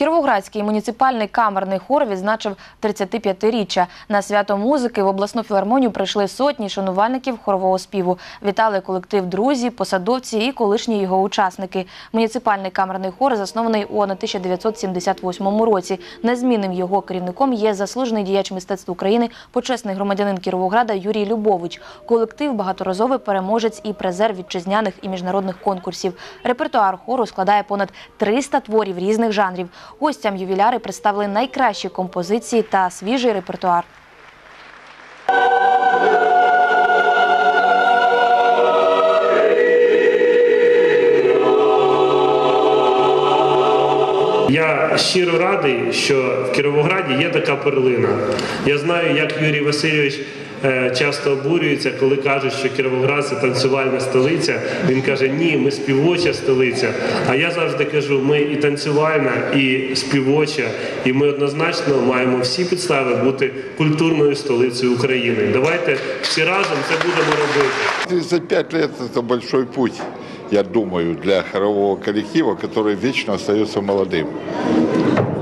Кіровоградський муніципальний камерний хор відзначив 35-річчя. На свято музики в обласну філармонію прийшли сотні шанувальників хорового співу. Вітали колектив друзі, посадовці і колишні його учасники. Муніципальний камерний хор заснований у 1978 році. Незмінним його керівником є заслужений діяч мистецтв України, почесний громадянин Кіровограда Юрій Любович. Колектив багаторазовий переможець і призер вітчизняних і міжнародних конкурсів. Репертуар хору складає понад 300 творів різних жанрів. Гостям ювіляри представили найкращі композиції та свіжий репертуар. Я щиро радий, що в Кіровограді є така перлина. Я знаю, як Юрій Васильович часто обурюється, коли кажуть, що Кіровоград це танцювальна столиця. Він каже, ні, ми співоча столиця. А я завжди кажу, ми і танцювальна, і співоча, і ми однозначно маємо всі підстави бути культурною столицею України. Давайте всі разом це будемо робити. 35 лет – это большой путь, я думаю, для хорового коллектива, который вечно остается молодым.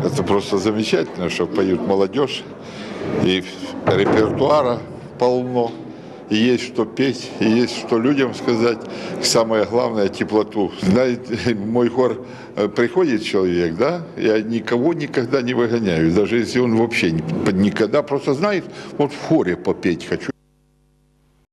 Это просто замечательно, что поют молодежь, и репертуара полно, есть что петь, есть что людям сказать. Самое главное – теплоту. Знаете, мой хор э, приходит человек, да, я никого никогда не выгоняю, даже если он вообще никогда просто знает, вот в хоре попеть хочу.